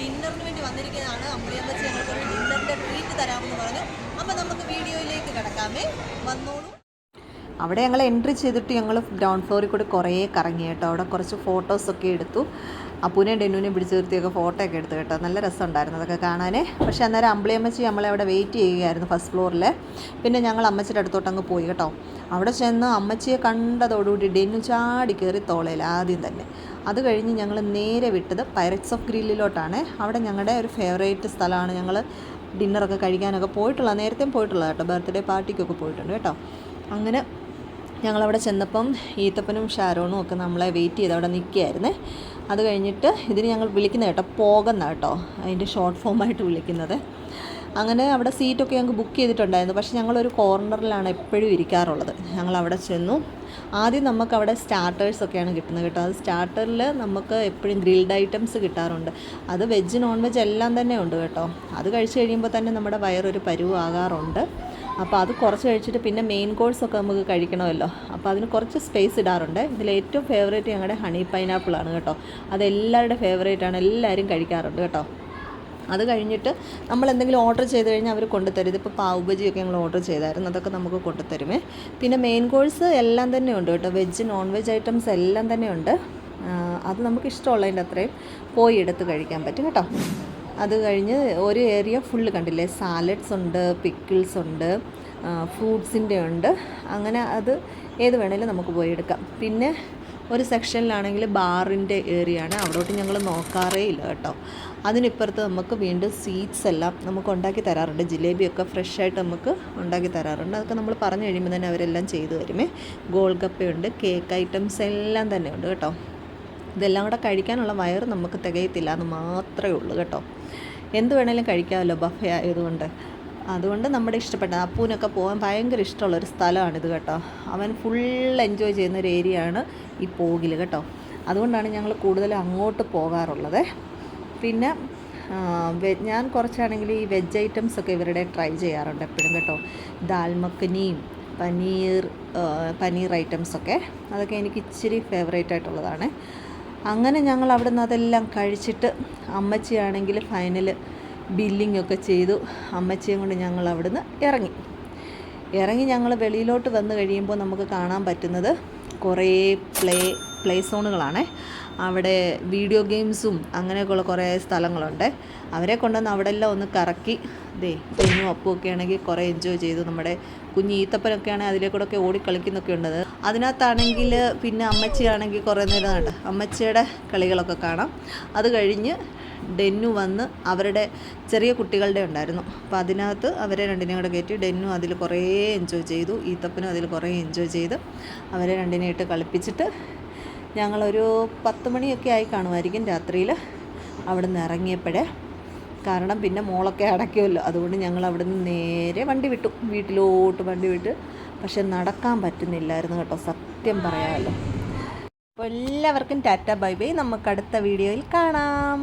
വന്നിരിക്കുന്നതാണ്. അമ്പിളിയമ്മച്ചി ഞങ്ങൾക്ക് ഒരു ഡിന്നറിന്റെ ട്രീറ്റ് തരാമെന്ന് പറഞ്ഞു. അപ്പോൾ നമുക്ക് വീഡിയോയിലേക്ക് കിടക്കാമേ. വന്നോളൂ. അവിടെ ഞങ്ങൾ എൻട്രി ചെയ്തിട്ട് ഞങ്ങൾ ഗ്രൗണ്ട് ഫ്ലോറിൽ കൂടി കുറേ കറങ്ങി കേട്ടോ. അവിടെ കുറച്ച് ഫോട്ടോസൊക്കെ എടുത്തു. അപ്പൂനെ ഡെന്നുവിനെയും പിടിച്ച് നിർത്തിയൊക്കെ ഫോട്ടോ ഒക്കെ എടുത്ത് കേട്ടോ. നല്ല രസമുണ്ടായിരുന്നു അതൊക്കെ കാണാനേ. പക്ഷേ അന്നേരം അമ്പിളിയമ്മച്ചി നമ്മളെ അവിടെ വെയിറ്റ് ചെയ്യുകയായിരുന്നു ഫസ്റ്റ് ഫ്ലോറിൽ പിന്നെ ഞങ്ങൾ അമ്മച്ചിയുടെ അടുത്തോട്ട് അങ്ങ് പോയി കേട്ടോ. അവിടെ ചെന്ന് അമ്മച്ചിയെ കണ്ടതോടുകൂടി ഡെന്നു ചാടി കയറി തോളയിൽ ആദ്യം തന്നെ. അത് കഴിഞ്ഞ് ഞങ്ങൾ നേരെ വിട്ടത് പൈററ്റ്സ് ഓഫ് ഗ്രില്ലിലോട്ടാണ് അവിടെ ഞങ്ങളുടെ ഒരു ഫേവറേറ്റ് സ്ഥലമാണ്. ഞങ്ങൾ ഡിന്നറൊക്കെ കഴിക്കാനൊക്കെ പോയിട്ടുള്ള നേരത്തെയും പോയിട്ടുള്ള കേട്ടോ. ബർത്ത്ഡേ പാർട്ടിക്കൊക്കെ പോയിട്ടുണ്ട് കേട്ടോ. അങ്ങനെ ഞങ്ങളവിടെ ചെന്നപ്പം ഈത്തപ്പനും ഷാരോണും ഒക്കെ നമ്മളെ വെയിറ്റ് ചെയ്ത് അവിടെ നിൽക്കുകയായിരുന്നേ. അത് കഴിഞ്ഞിട്ട് ഇതിന് ഞങ്ങൾ വിളിക്കുന്നത് കേട്ടോ പോകുന്ന കേട്ടോ അതിന്റെ ഷോർട്ട് ഫോമായിട്ട് വിളിക്കുന്നത്. അങ്ങനെ അവിടെ സീറ്റൊക്കെ ഞങ്ങൾക്ക് ബുക്ക് ചെയ്തിട്ടുണ്ടായിരുന്നു പക്ഷേ ഞങ്ങളൊരു കോർണറിലാണ് എപ്പോഴും ഇരിക്കാറുള്ളത്. ഞങ്ങൾ അവിടെ ചെന്നു. ആദ്യം നമുക്ക് അവിടെ സ്റ്റാർട്ടേഴ്സ് ഒക്കെയാണ് കിട്ടുന്നത് കേട്ടോ. അത് സ്റ്റാർട്ടറിൽ നമുക്ക് എപ്പോഴും ഗ്രിൽഡ് ഐറ്റംസ് കിട്ടാറുണ്ട്. അത് വെജ് നോൺ വെജ് എല്ലാം തന്നെ ഉണ്ട് കേട്ടോ. അത് കഴിച്ച് കഴിയുമ്പോൾ തന്നെ നമ്മുടെ വയറൊരു പരുവാകാറുണ്ട്. അപ്പോൾ അത് കുറച്ച് കഴിച്ചിട്ട് പിന്നെ മെയിൻ കോഴ്സൊക്കെ നമുക്ക് കഴിക്കണമല്ലോ. അപ്പോൾ അതിന് കുറച്ച് സ്പേസ് ഇടാറുണ്ട്. ഇതിൽ ഏറ്റവും ഫേവറേറ്റ് ഞങ്ങളുടെ ഹണി പൈനാപ്പിൾ ആണ് കേട്ടോ. അത് എല്ലാവരുടെ ഫേവറേറ്റ് ആണ്. എല്ലാവരും കഴിക്കാറുണ്ട് കേട്ടോ. അത് കഴിഞ്ഞിട്ട് നമ്മൾ എന്തെങ്കിലും ഓർഡർ ചെയ്ത് കഴിഞ്ഞാൽ അവർ കൊണ്ടുതരും. ഇതിപ്പോൾ പാവ് ബജിയൊക്കെ ഞങ്ങൾ ഓർഡർ ചെയ്തായിരുന്നു. അതൊക്കെ നമുക്ക് കൊണ്ടുതരുമേ. പിന്നെ മെയിൻ കോഴ്സ് എല്ലാം തന്നെ ഉണ്ട് കേട്ടോ. വെജ് നോൺ വെജ് ഐറ്റംസ് എല്ലാം തന്നെ ഉണ്ട്. അത് നമുക്ക് ഇഷ്ടമുള്ളതിന്റെ അത്രയും പോയി എടുത്ത് കഴിക്കാൻ പറ്റും കേട്ടോ. അത് കഴിഞ്ഞ് ഒരു ഏരിയ ഫുള്ള് കണ്ടില്ലേ? സാലഡ്സ് ഉണ്ട് പിക്കിൾസ് ഉണ്ട്. ഫ്രൂട്ട്സിന്റെ ഉണ്ട്. അങ്ങനെ അത് ഏത് വേണേലും നമുക്ക് പോയി എടുക്കാം. പിന്നെ ഒരു സെക്ഷനിലാണെങ്കിൽ ബാറിന്റെ ഏരിയ ആണ്. അവിടോട്ട് ഞങ്ങൾ നോക്കാറേ ഇല്ല കേട്ടോ. അതിനിപ്പുറത്ത് നമുക്ക് വീണ്ടും സ്വീറ്റ്സ് എല്ലാം നമുക്ക് ഉണ്ടാക്കി തരാറുണ്ട്. ജിലേബിയൊക്കെ ഫ്രഷ് ആയിട്ട് നമുക്ക് ഉണ്ടാക്കി തരാറുണ്ട്. അതൊക്കെ നമ്മൾ പറഞ്ഞു കഴിയുമ്പോൾ തന്നെ അവരെല്ലാം ചെയ്തു തരുമേ. ഗോൾഗപ്പയുണ്ട് കേക്ക് ഐറ്റംസ് എല്ലാം തന്നെ ഉണ്ട് കേട്ടോ. ഇതെല്ലാം കൂടെ കഴിക്കാനുള്ള വയറ് നമുക്ക് തികയത്തില്ല എന്ന് മാത്രമേ ഉള്ളൂ കേട്ടോ. എന്ത് വേണേലും കഴിക്കാമല്ലോ ബഫേ ആയതുകൊണ്ട്. അതുകൊണ്ട് നമ്മുടെ ഇഷ്ടപ്പെട്ട അപ്പൂനൊക്കെ പോകാൻ ഭയങ്കര ഇഷ്ടമുള്ള ഒരു സ്ഥലമാണിത് കേട്ടോ. അവൻ ഫുൾ എൻജോയ് ചെയ്യുന്ന ഒരു ഏരിയയാണ് ഈ പോകിൽ കേട്ടോ. അതുകൊണ്ടാണ് ഞങ്ങൾ കൂടുതലും അങ്ങോട്ട് പോകാറുള്ളത്. പിന്നെ ഞാൻ കുറച്ചാണെങ്കിൽ ഈ വെജ് ഐറ്റംസ് ഒക്കെ ഇവരുടെ ട്രൈ ചെയ്യാറുണ്ട് എപ്പോഴും കേട്ടോ. ദാൽ മഖനിയും പനീർ പനീർ ഐറ്റംസൊക്കെ അതൊക്കെ എനിക്ക് ഇച്ചിരി ഫേവറേറ്റ് ആയിട്ടുള്ളതാണ്. അങ്ങനെ ഞങ്ങൾ അവിടെ നിന്ന് അതെല്ലാം കഴിച്ചിട്ട് അമ്മച്ചിയാണെങ്കിൽ ഫൈനൽ ബില്ലിംഗ് ഒക്കെ ചെയ്തു അമ്മച്ചിയും കൊണ്ട് ഞങ്ങൾ അവിടുന്ന് ഇറങ്ങി. ഇറങ്ങി ഞങ്ങൾ വെളിയിലോട്ട് വന്നു കഴിയുമ്പോൾ നമുക്ക് കാണാൻ പറ്റുന്നത് കുറേ പ്ലേ പ്ലേ സോണുകളാണ്. അവിടെ വീഡിയോ ഗെയിംസും അങ്ങനെയൊക്കെയുള്ള കുറേ സ്ഥലങ്ങളുണ്ട്. അവരെ കൊണ്ടുവന്ന് അവിടെ എല്ലാം ഒന്ന് കറക്കി ദേ കുഞ്ഞും അപ്പും ഒക്കെ ആണെങ്കിൽ കുറേ എൻജോയ് ചെയ്തു. നമ്മുടെ കുഞ്ഞ് ഈത്തപ്പനൊക്കെ ആണെങ്കിൽ അതിലെ കൂടെ ഒക്കെ ഓടിക്കളിക്കുന്നൊക്കെ ഉണ്ടത് ഉണ്ട്. അതിനകത്താണെങ്കിൽ പിന്നെ അമ്മച്ചിയാണെങ്കിൽ കുറേ നേരം ഉണ്ട് അമ്മച്ചിയുടെ കളികളൊക്കെ കാണാം. അത് കഴിഞ്ഞ് ഡെന്നു വന്ന് അവരുടെ ചെറിയ കുട്ടികളുടെ ഉണ്ടായിരുന്നു. അപ്പോൾ അതിനകത്ത് അവരെ രണ്ടിനെയും കൂടെ കയറ്റി ഡെന്നു അതിൽ കുറേ എൻജോയ് ചെയ്തു. ഈത്തപ്പനും അതിൽ കുറേ എൻജോയ് ചെയ്ത് അവരെ രണ്ടിനെയിട്ട് കളിപ്പിച്ചിട്ട് ഞങ്ങളൊരു പത്ത് മണിയൊക്കെ ആയി കാണുമായിരിക്കും രാത്രിയിൽ അവിടെ നിന്ന് ഇറങ്ങിയപ്പോഴേ. കാരണം പിന്നെ മോളൊക്കെ അടയ്ക്കുമല്ലോ. അതുകൊണ്ട് ഞങ്ങൾ അവിടെ നിന്ന് നേരെ വണ്ടി വിട്ടു. വീട്ടിലോട്ട് വണ്ടി വിട്ട്. പക്ഷെ നടക്കാൻ പറ്റുന്നില്ലായിരുന്നു കേട്ടോ. സത്യം പറയാമല്ലോ അപ്പോൾ എല്ലാവർക്കും ടാറ്റ ബൈ ബൈ. നമുക്ക് അടുത്ത വീഡിയോയിൽ കാണാം.